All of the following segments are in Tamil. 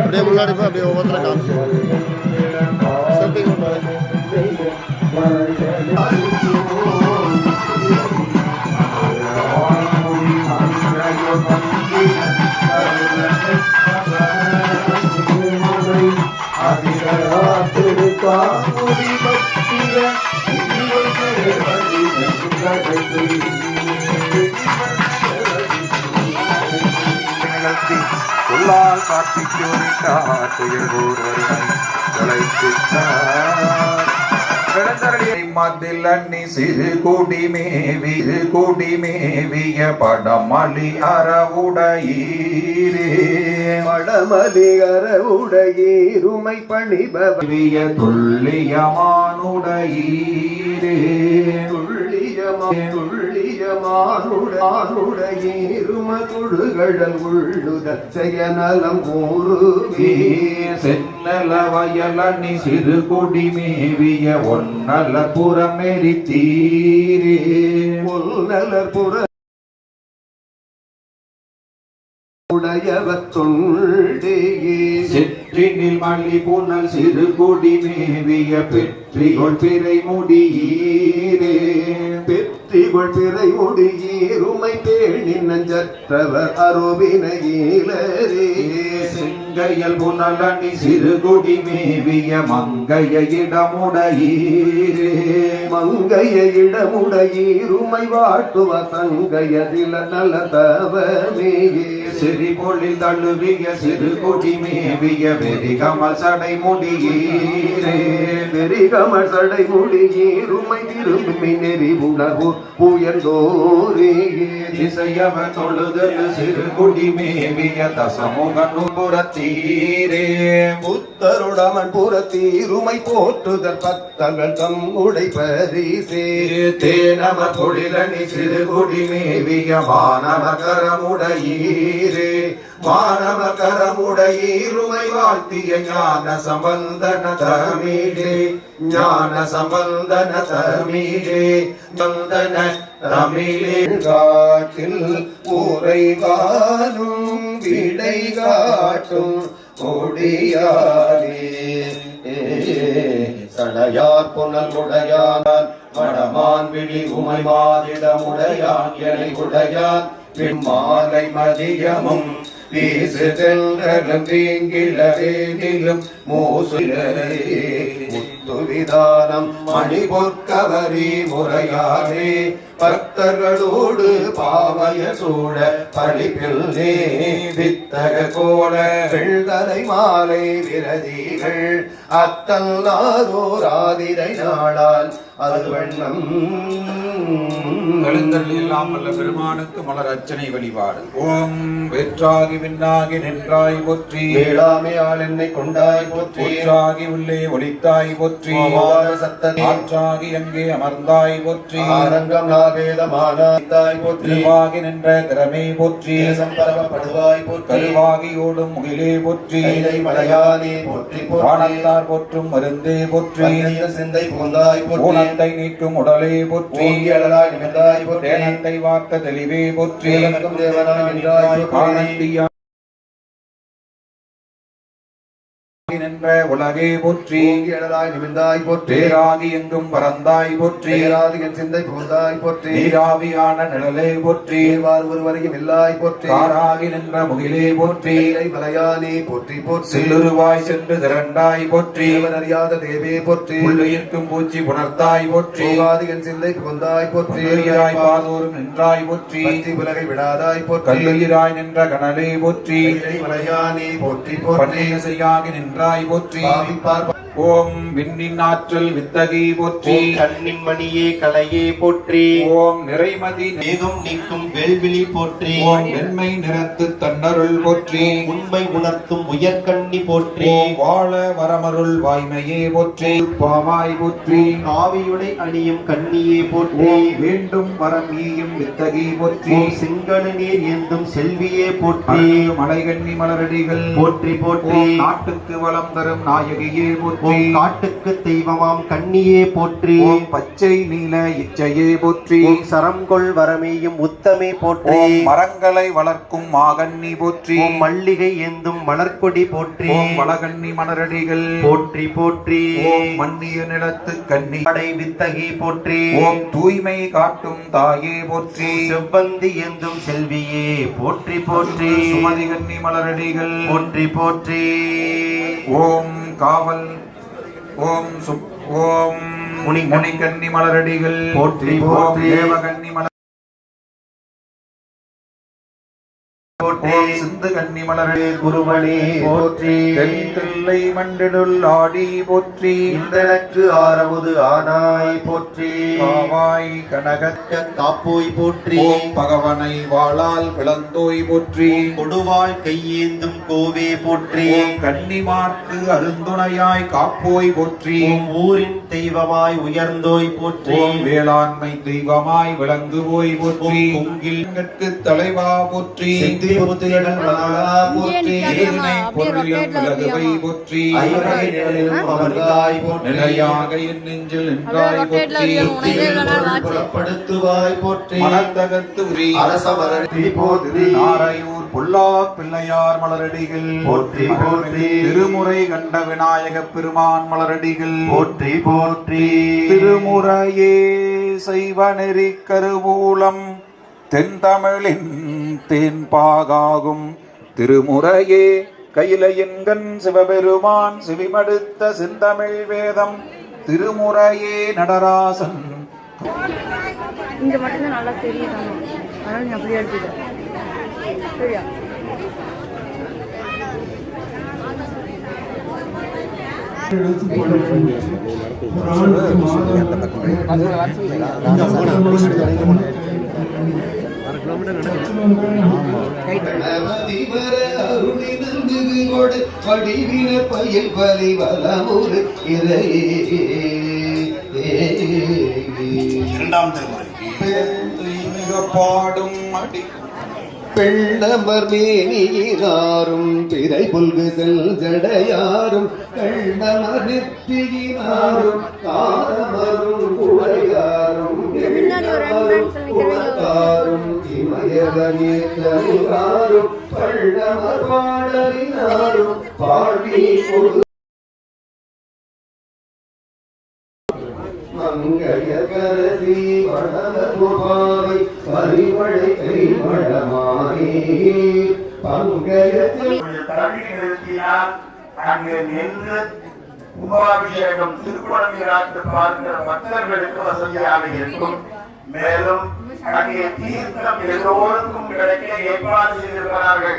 அப்படியே முன்னாடி போய் சொல்லால் காட்டிக்கு உரைத்தார் துயர் ஒருவரை மதில் அண்ணி சிறு கொடி மேவி கொடி மேவிய படமளி அறவுடையீரே மடமலிகர உடையீருமை பணிபவ விய துல்லியமானுடையீரே துள்ளியமானுடையீரும உள்ளுதல் செயநலம் கூறுவே சென்னல வயலணி சிறு கொடி மேவிய ஒன்னல புறமெறி தீரே. பொன்னலர் புற உடையவர் தொண்டேயே செற்றினில் மல்லி புனல் சிறு கொடி மேவிய பெற்றிகொள் பிறை முடியீரே. பெற்றிகொள் பிறை முடியீருமை பேணி நஞ்சற்றவர் அருவினையிலரே செங்கையல் புனலணி சிறு கொடி மேவிய மங்கைய இடமுடையீரே. மங்கைய இடமுடையீருமை வாட்டுவ தங்கையதில நல தவமேயே சிறிபொழில் தழுவிய சிறு கொடி மேவிய வெறிகமல் சடை முடியீரே. வெறிகமல் சடை முடியீருமை திரும்பி நெறி உணர்வு உயர்ந்தோரேயே திசையவ தொழுதல் சிறு கொடி மேவிய தசமுகனு புறத்தீரே புத்தருடமன் புறத்தீருமை போற்றுதல் பத்தங்கள் தம் உடை பரிசே. தேனம தொழிலணி சிறு கொடி மேவிய மாணவ கரமுடையீரே. மாணவ கரமுடையீருமை வாழ்த்திய ஞான சம்பந்தன தமிழே ஞான சம்பந்தன தமிழே சந்தன தமிழில் காட்டில் ஊரை விடை காட்டும் கொடியாரே சடையார் புனல் உடையான் மடமான் விழி உமை மாதிடமுடையான் எனை உடையான் பின்மாலை மதியமும் வீசு தென்றலும் தீங்கிழவேனிலும் மூசுலே. முத்துவிதானம் மணி பொற்கவரி முறையாரே பக்தர்களோடு பாவய சூழ படிப்பில் நே வித்தக கோல வெள்தலை மாலை விரதிகள் அத்தல்லாரோர் ஆதிரை நாளால் அது வண்ணம். எழுந்தருள் இல்லாமல் பெருமானுக்கு மலர் அர்ச்சனை வழிபாடு. ஓம் வெற்றாகி விண்ணாகி நின்றாய் போற்றி. வேளாமை ஆள் என்னை கொண்டாய் போற்றி. ஒற்றாகி உள்ளே ஒளித்தாய் போற்றி. சத்தனே ஆற்றாகி அங்கே அமர்ந்தாய் போற்றி. ஆரங்கம் போற்றி நின்ற திறமே போற்றி தேசம் பரவப்படுவாய் போற்றி கருவாகி ஓடும் முகிலே போற்றி கைலை மலையானே போற்றி போற்றி வானத்தார் போற்றும் மருந்தே போற்றி சிந்தை புகுந்தாய் போற்றி நீக்கும் உடலே போற்றி அழலாய் நிமிர்ந்தாய் போற்றி தேனத்தை வார்த்த தெளிவே போற்றி தேவனுக்கும் தேவனாய் நின்றாய் போற்றி ஆனந்தியா நின்ற உலகே போற்றி. ஓங்கி அழலாய் நிமிர்ந்தாய் போற்றி. பேராதி எங்கும் பறந்தாய் போற்றி. பேராதிகன் சிந்தை புகுந்தாய் போற்றி. நீராவியான நிழலே போற்றி. தேவார் ஒருவரையும் இல்லாய் போற்றி. காராகி நின்ற முகிலே போற்றி. மலையானே போற்றி போற்றி. சில்லுருவாய் சென்று திரண்டாய் போற்றி. அறியாத தேவே போற்றி. உள்ளுயிர்க்கும் பூச்சி புணர்த்தாய் போற்றி. போகாதிகன் சிந்தை புகுந்தாய் போற்றி. பாதோறும் நின்றாய் போற்றி. உலகை விடாதாய் போற்றி. கல்லுயிராய் நின்ற கனலே போற்றி. மலையானே போற்றி போற்றி. செய்யாகி நின்றாய் போற்றி. பாவிப்பார். ஓம் விண்ணின் ஆற்றல் வித்தகி போற்றி. கண்ணின் மணியே கலையே போற்றி. ஓம் நிறைமதி மேகம் நீக்கும் வேள்விழி போற்றி. ஓம் வெண்மை நிறத்து தன்னருள் போற்றி. உண்மை உணர்த்தும் உயர்கண்ணி போற்றி. வாழ வரமருள் வாய்மையே போற்றி. பாவாய் போற்றி. ஆவியுடை அணியும் கண்ணியே போற்றி. வேண்டும் வரம் ஈயும் வித்தகி போற்றி. சிங்கள நீர் ஏந்தும் செல்வியே போற்றி. மலைகண்ணி மலரடிகள். போற்றி போற்றி. நாட்டுக்கு வளம் தரும் நாயகியே போற்றி. போற்றி. காட்டுக்கு தெய்வமாம் கண்ணியே போற்றி. பச்சை நீல இச்சையே போற்றி. ஓம் சரம்கொள் வரமேயும் உத்தமே போற்றி. மரங்களை வளர்க்கும் மாகன்னி போற்றி. மல்லிகை ஏந்தும் மலர்கொடி போற்றி. வளகன்னி மலரடிகள் போற்றி போற்றி. மன்னிய நிலத்து கன்னி. படை வித்தகி போற்றி. ஓம் தூய்மை காட்டும் தாயே போற்றி. செவ்வந்தி ஏந்தும் செல்வியே போற்றி போற்றி. சுமதி கன்னி மலரடிகள். போற்றி போற்றி. ஓம் காவல் ஓம் ஓம் முனி- முனிகன்னி மலரடிகள் போற்றி, போற்றி. தேவகன்னி மலர் போற்றி சிந்து கன்னி மலரடி குருவனே போற்றி. தென்தில்லை மண்டிடுள் ஆடி போற்றி. இந்தனக்கு ஆரமுது ஆனாய் போற்றி. காவாய் கனக காப்போய் போற்றி. பகவனை வாளால் பிளந்தோய் போற்றி. கொடுவாள் கையேந்தும் கோவே போற்றி. கன்னிமார்க்கு அருந்துணையாய் காப்போய் போற்றி. ஊரின் தெய்வமாய் உயர்ந்தோய் போற்றி. வேளாண்மை தெய்வமாய் விளங்குவோய் போற்றி. தலைவா போற்றி. சித்தி போற்றி ஏனை பொருளிலும் விலகுவை போற்றி ஐவகை நிழலிலும் அமர்ந்தாய் போற்றி நிலையாக என் நெஞ்சில் நின்றாய் போற்றி போற்றி உரி நாரையூர் பொல்லா பிள்ளையார் மலரடிகள் போற்றி, போற்றி. திருமுறை கண்ட விநாயகப் பெருமான் மலரடிகள் போற்றி போற்றி திருமுறையே செய்வ நெறி கருவூலம் தென்தமிழின் தேன்பாகாகும் திருமுறையே கையிலையெங்கன் சிவபெருமான் சிவிமடுத்த செந்தமிழ் வேதம். திருமுறையே நடராசன். இங்க மட்டும்தான் நல்லா தெரியுது. அதனால நீ அப்படியே எடுத்துக்க. சரியா? கணபதிவர அருளினந்து கொடு. வடிவின பயில் பலி வலமுறு இறையே. இரண்டாம் திருமுறை. மிக பாடும் அடி. பெண்ணமர் மேனியினாரும் பிறை புல்கு செல் ஜடையாரும் கண்ணமர் நெற்றியினாரும் காரமரும் குழையாரும் காரும் இமயகனேத்தரும் பள்ளமர் பாடலினாரும் பாடி கொடு மங்கையகரசி வடலகுபாவை பரிமளை கைமளமானே தள்ளி நிறுத்தினால் அங்கு நின்று கும்பாபிஷேகம் பார்க்கிற பக்தர்களுக்கு வசதியாக இருக்கும். மேலும் அங்கே தீர்த்தம் எல்லோருக்கும் கிடைக்க ஏற்பாடு செய்திருக்கிறார்கள்.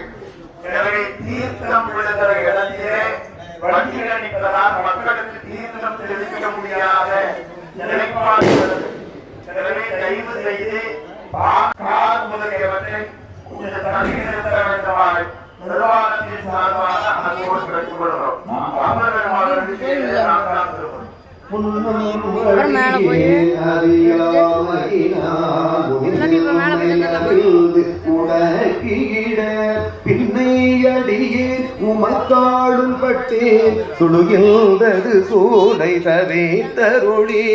எனவே தீர்த்தம் விழுகிற இடத்திலே நிற்பதால் மக்களுக்கு தீர்த்தம் தெரிவிக்க முடியாத நிலைப்பாடு. எனவே தயவு செய்து முதலியவற்றை கொஞ்சம் தள்ளி நிறுத்த வேண்டுமாறு நிர்வாகத்தின் சார்பாக அன்போடு மேல போய் போய் நின்னுடலாம். பின்னையடியே உமக்காடும் பட்டேன் சுடுகின்றது சூளை தவே தருளே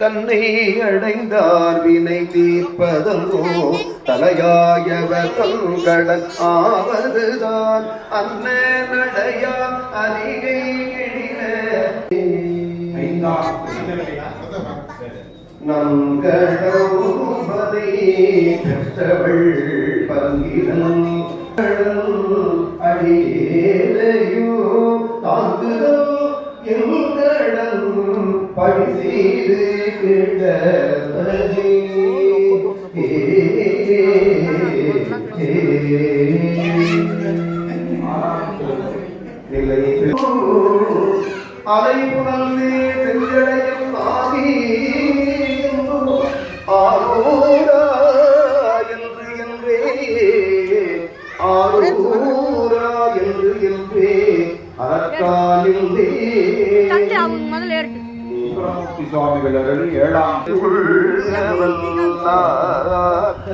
தன்னை அடைந்தார் வினை தீர்ப்பதோ தலையாயவர் தங்கடன் ஆவதுதான். அன்ன நடையா எழில நங்கடவுமதை பெற்றவள் பங்கிரன் அடியேலையோ தாங்குதோ எங்கடன் படி செய்து கிடவரே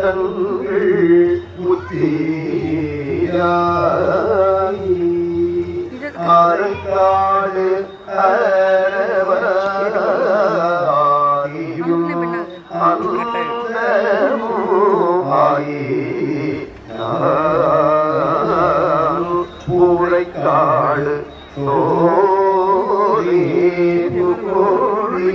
தங்கள் முத்தியாயி ஆரங்காடு அரவராயும் அந்தமுமாயே பூரைக்காடு சோழி பூழி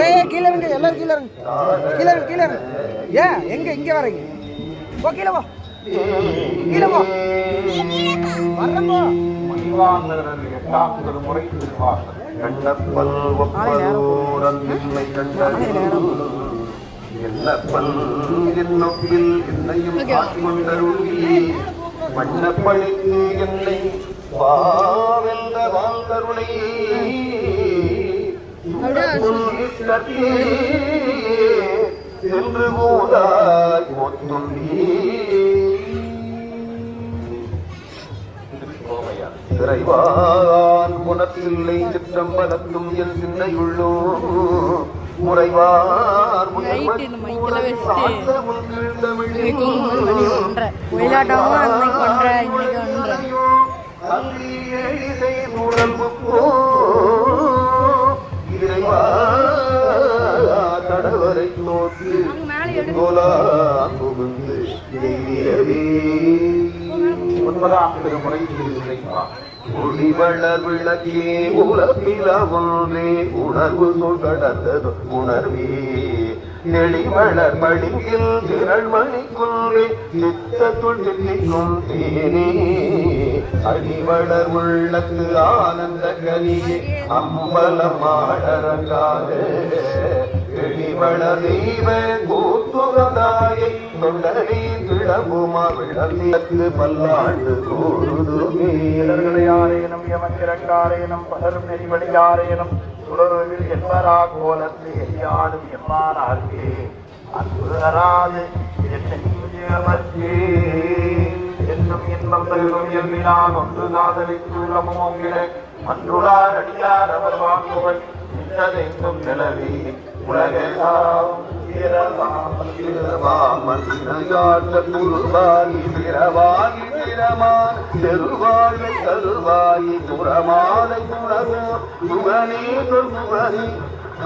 ஏய் கீழே இருங்க எல்லாரும் கீழே இருங்க கீழே இருங்க கீழே இருங்க ஏன் எங்க இங்க வரீங்க போ கீழே போ. கீழே போ. வரேன் போ மணிவாசகர் எட்டாம் திருமுறை திருவாசகம் கண்ணப்பல் ஒப்பலூரன் என்னை என்னொப்பில் என்னையும் என்னை பாவென்ற வாழ்ந்தருளை. சென்று போதாய் சிறைவான் குணத்தில்லை சிற்றம்பலத்தும் என் சிந்தையுள்ளோ முறைவார் நைட்டு கடவரை நோக்கி கோலாம் புகுந்து எய்தியவே. ஒன்பதாம் திருமுறை ஒளிவளர் விளக்கே உலப்பில ஒன்றே உணர்வு சொல் கடந்தது உணர்வே. தெளிவளர் மணியில் திரள் மணிக்குள்ளே சித்தத்துள் சித்திக்கும் தேனே. அடிவளர் உள்ளத்து ஆனந்த கனியே. அம்பலமாடரங்காக எளிவள தெய்வ கூத்துகதாயை தொண்டனே விளம்புமா விளந்தியத்து பல்லாண்டு கூடுதுமே வீரர்களையாரேனும் யமக்கிரங்காரேனும் பலரும் நெறிவழியாரேனும் சுடருவில் என்பரா கோலத்து எரியாடும் எம்மானார்க்கே. அன்புதராது என்னை அமர்த்தே. என்னும் இன்பம் தருகும் எம்பினான் ஒன்று காதலித்து உள்ளமும் ஒங்கிட உலகெல்லாம் வீரமாமல் குருவாகி பிறமான் செருவாகி கருவாகி துறமாலை துறவோ சுகனே சுகனி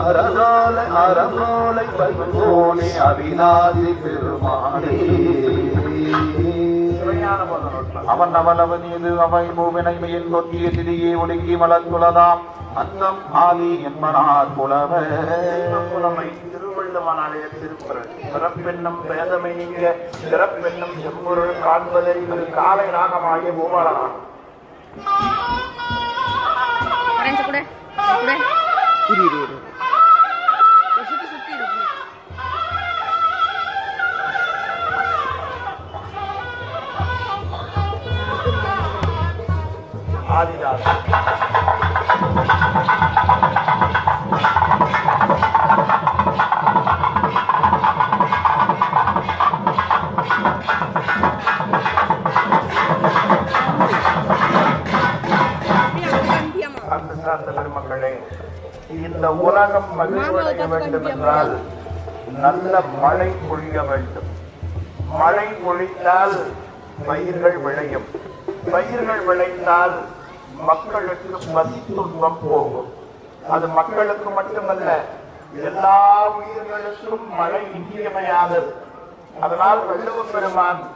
அரணாலை அறநோலை பைபோனே அவிநாதி பெருமானே. அவன் அவனவன் இது அவை மூவினை கொத்திய திரியே ஒடுங்கி மலர்ந்துளதாம் அன்னம் ஆதி என்பனார் புலவ புலமை திருவள்ளுவனாலய திருக்குறள். பிறப்பென்னும் பேதமை நீங்க பிறப்பென்னும் செம்பொருள் காண்பதறிவு காலை ராகமாகிய பூபாலனான் கரண்ட் இந்த உலகம் மகிழ்வடைய வேண்டும் என்றால் நல்ல மழை பொழிய வேண்டும். மழை பொழிந்தால் பயிர்கள் விளையும். பயிர்கள் விளைந்தால் மக்களுக்கு பசி துன்பம் போகும் அது மக்களுக்கு மட்டுமல்ல எல்லா உயிர்களுக்கும் மழை இன்றியமையாதது. அதனால் வள்ளுவ பெருமான்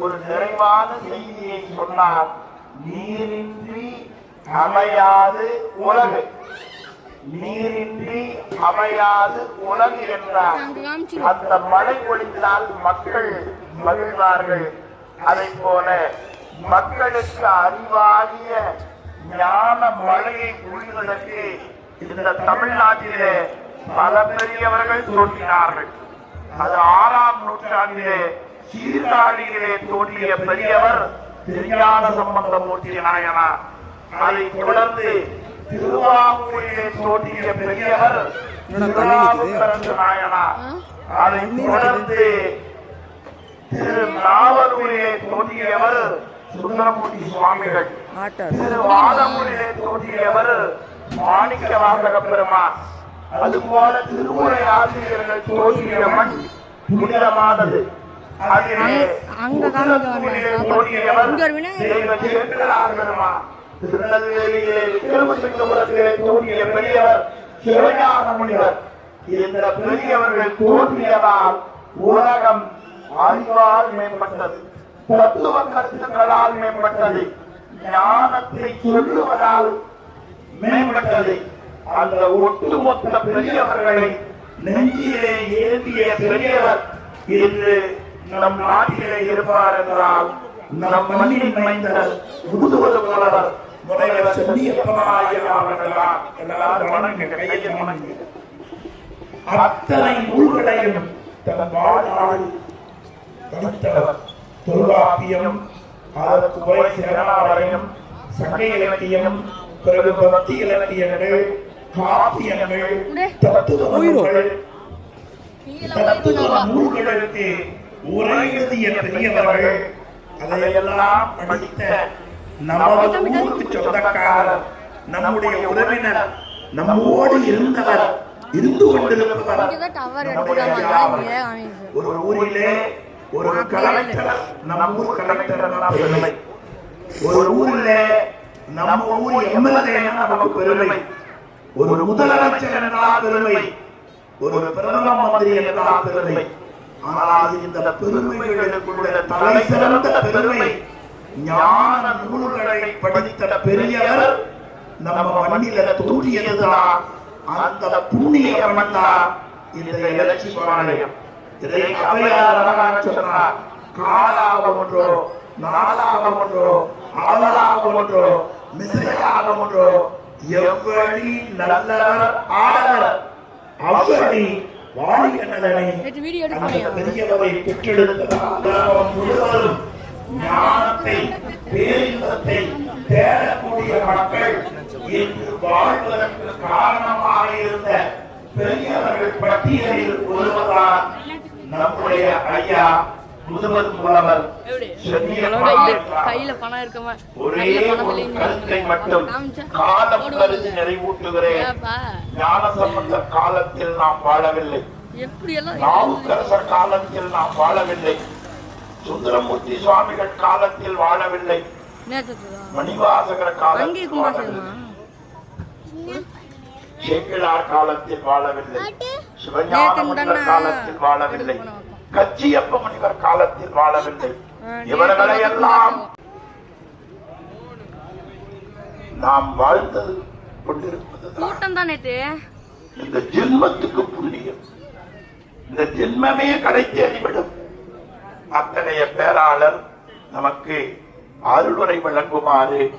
ஒரு நிறைவான செய்தியை சொன்னார். நீரின்றி அமையாது உலகு. நீரின்றி அமையாது உலகு என்றார். அந்த மழை ஒழித்தால் மக்கள் மகிழ்வார்கள். அதை போல மக்களுக்கு அறிவாகிய ஞான மழையை புரிவதற்கு இந்த தமிழ்நாட்டிலே பல பெரியவர்கள் தோன்றினார்கள். அது ஆறாம் நூற்றாண்டிலே சீர்காழியிலே தோன்றிய பெரியவர் திருஞான சம்பந்தமூர்த்தி நாயனார். அதை தொடர்ந்து திருவாரூரிலே தோன்றிய பெரியவர் திருநாவுக்கரசு நாயனார். அதை தொடர்ந்து திரு நாவலூரிலே தோன்றியவர் சுந்தரமூர்த்தி சுவாமிகள். திரு வாதமூரிலே தோன்றியவர் மாணிக்க வாசக பெருமான். அதுபோல திருமுறை ஆசிரியர்கள் தோன்றிய மண் புனிதமானது. அதிலே சேக்கலார் பெருமான். திருநெல்வேலியிலே திருவசிங்கபுரத்திலே தோன்றிய பெரியவர் சிவஞான முனிவர். இந்த பெரியவர்கள் தோன்றியதால் உலகம் அறிவால் மேம்பட்டது. தத்துவ கருத்துக்களால் மேம்பட்டது. ஞானத்தை சொல்லுவதால் மேம்பட்டது. அந்த ஒட்டுமொத்த பெரியவர்களை நெஞ்சிலே ஏந்திய பெரியவர் இன்று நம் நாட்டிலே இருப்பார் என்றால் நம் மண்ணில் மைந்தர் முதுவது போலவர் முனைவர் செல்லியப்பனாயர் எல்லாரும் வணங்குங்க கையை வணங்குங்க அத்தனை நூல்களையும் தன் வாழ்நாள் படித்தவர். தொல்காப்பியம் அதற்கு உரை சேனாவரையும் சங்க இலக்கியம் பிறகு பக்தி இலக்கியங்கள் காப்பியங்கள் தத்துவ நூல்கள் தத்துவ நூல்களுக்கு உரை எழுதிய பெரியவர்கள். அதையெல்லாம் படித்த நமது ஊருக்கு சொந்தக்காரர் நம்முடைய உறவினர் நம்மோடு இருந்தவர் இருந்து கொண்டிருப்பவர். ஒரு ஊரிலே ஒரு கலெக்டர் நம்ம ஊர் கலெக்டர் பெருமை. ஒரு ஊரிலே நம்ம ஊர் எம்எல்ஏ நமக்கு பெருமை. ஒரு முதலமைச்சர் என்றால் பெருமை. ஒரு பிரதம மந்திரி என்றால் பெருமை. ஆனால் இந்த பெருமைகளுக்குள்ள தலை சிறந்த பெருமை. ஞான நூல்களை படித்த பெரியவர் நம்ம மண்ணில தோன்றியதுதான். அந்த புண்ணிய மண்ணா இந்த இலட்சி பாளையம் இதை அவையார் அழகாக சொன்னார் காலாக ஒன்றோ நாளாக ஒன்றோ அவளாக ஒன்றோ மிசையாக ஒன்றோ எவ்வழி நல்லவர் ஆடவர் அவ்வழி வாழிய நலனை பெரியவரை பெற்றெடுத்ததால் முழுவதும். ஞானத்தை பேரின்பத்தை தேடக்கூடிய மக்கள் இன்று வாழ்வதற்கு காரணமாக இருந்த பெரியவர்கள் பட்டியலில் ஒருவர்தான் நம்முடைய ஐயா முதுமது புலவர் கையில கையில பணம் இருக்கமா? ஒரே கருத்தை மட்டும் காலம். கருதி நிறைவூட்டுகிறேன். ஞான சம்பந்த காலத்தில் நாம் வாழவில்லை. நாவுக்கரசர் காலத்தில் நாம் வாழவில்லை. சுந்தரமூர்த்தி சுவாமிகள் காலத்தில் வாழவில்லை. மணிவாசகர் காலத்தில் வாழவில்லை. சேக்கிழார் காலத்தில் வாழவில்லை. சிவஞான முனிவர் காலத்தில் வாழவில்லை. கச்சியப்ப முனிவர் காலத்தில் வாழவில்லை. இவர்களை எல்லாம். நாம் வாழ்ந்தது கொண்டிருப்பது இந்த ஜென்மத்துக்கு புண்ணியம். இந்த ஜென்மமே கடை தேடிவிடும் அத்தகைய பேராளர் நமக்கு அருளுரை வழங்குமாறு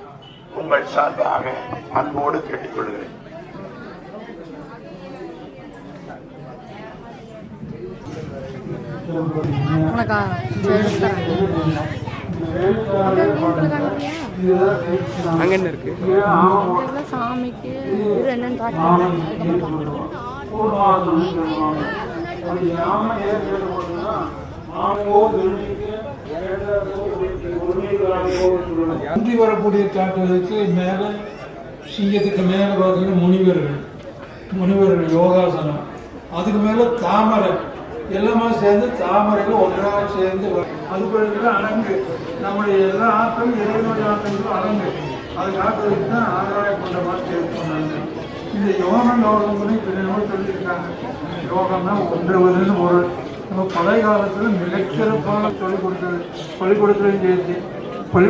உங்கள் சார்பாக அன்போடு கேட்டுக்கொள்கிறேன். உனக்கா. அங்க என்ன இருக்கு இதெல்லாம் சாமிக்கு இரு என்னன்னு. அன்றி வரக்கூடிய காட்டுகளுக்கு மேலே சிங்கத்துக்கு மேலே பார்த்தீங்கன்னா முனிவர்கள் முனிவர்கள் யோகாசனம் அதுக்கு மேலே தாமரை எல்லாமே சேர்ந்து தாமரைகள் ஒன்றாக சேர்ந்து வரும். அது பிறகு அடங்கு. நம்முடைய எல்லா ஆட்களும் இறைவனுடைய ஆட்களும் அடங்கு. அது காட்டுறதுக்கு தான் ஆதாய கொண்ட மாதிரி சொன்னாங்க இந்த யோகம் யோகம் கூட பின்னாடி சொல்லியிருக்காங்க. யோகம்னா ஒன்றுவதுன்னு ஒரு நம்ம பழைய காலத்தில் மிகச்சிறப்பாக சொல்லிக் கொடுத்தது. சொல்லிக் கொடுத்ததையும் சேர்த்து பள்ளி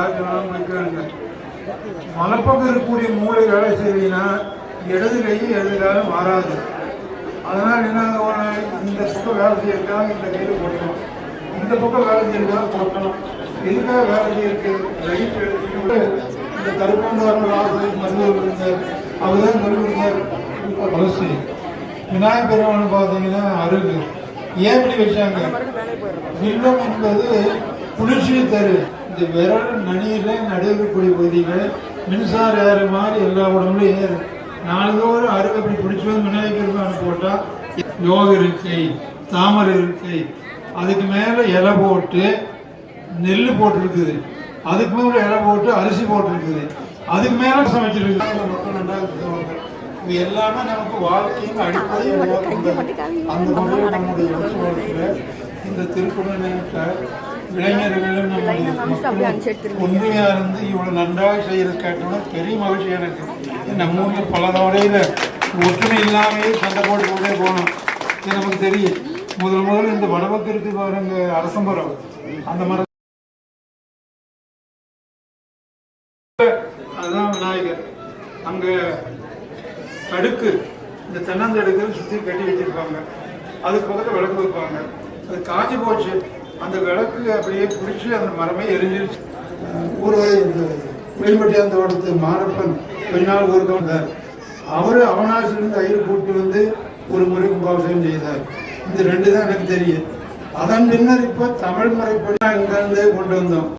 மலப்பக்கம் இருக்கக்கூடிய மூளை வேலை செய்வீங்கன்னா இடது கை இடது மாறாது. அதனால் என்ன இந்த பக்கம் வேலை செய்யறதுக்காக இந்த கையில் போடணும் இந்த பக்கம் வேலை செய்யறதுக்காக போட்டணும் எதுக்காக வேலை செய்யறதுக்கு? ரைட் எடுத்துக்கிட்டு இந்த கருப்பாண்டு ஆசிரியர் மருத்துவர் இருந்தார். அவர் தான் சொல்லி கொடுத்தார் விநாயகர் பெருமான் பார்த்தீங்கன்னா அருகு. ஏன் இப்படி வச்சாங்க? வில்லம் என்பது குளிர்ச்சியை தரு. இந்த விரல் நனியில நடைபெறக்கூடிய பகுதிகள் மின்சார ஏற மாதிரி எல்லா உடம்புலையும் ஏறும். நாளுதோறும் அருகு அப்படி பிடிச்சி வந்து விநாயகர் பெருமான் போட்டா யோக இருக்கை தாமரை இருக்கை. அதுக்கு மேல இலை போட்டு நெல் போட்டிருக்குது. அதுக்கு மேல இலை போட்டு அரிசி போட்டிருக்குது. அதுக்கு மேல சமைச்சிருக்குது மக்கள் நன்றாக சொல்லுவாங்க. இது எல்லாமே நமக்கு வாழ்க்கையின் அடிப்படையை உருவாக்குகிறது. அந்த முறையில் நம்முடைய உற்சவத்தில் இந்த திருக்குறளை இளைஞர்களும் நம்முடைய. உண்மையாக இருந்து இவ்வளோ நன்றாக செய்யறது கேட்டோன்னா பெரிய மகிழ்ச்சி எனக்கு. நம்ம ஊரில் பல தவறையில் ஒற்றுமை இல்லாமையே சண்டை போட்டு போட்டே போனோம். இது நமக்கு தெரியும். முதல் முதல்ல இந்த வடபக்கம் இருக்கு பாருங்க அரசம்பரம். அந்த மரம் அதுதான் விநாயகர். அங்க தடுக்கு இந்த தென்னந்தடுக்கு சுற்றி கட்டி வச்சிருப்பாங்க. அதுக்கு பக்கத்தில் விளக்கு வைப்பாங்க. அது காஞ்சி போச்சு. அந்த விளக்கு அப்படியே பிடிச்சி அந்த மரமே எரிஞ்சிருச்சு. ஊர்வலை இந்த வெளிப்பட்டியாந்தோடத்து மாரப்பன் பின்னால் ஊருக்கு வந்தார் அவர் அவனாசிலிருந்து ஐயர் கூட்டி வந்து ஒரு முறை கும்பாபிஷேகம் செய்தார். இந்த ரெண்டு தான் எனக்கு தெரியும். அதன் பின்னர் இப்போ தமிழ் முறைப்படி கொண்டு வந்தோம்.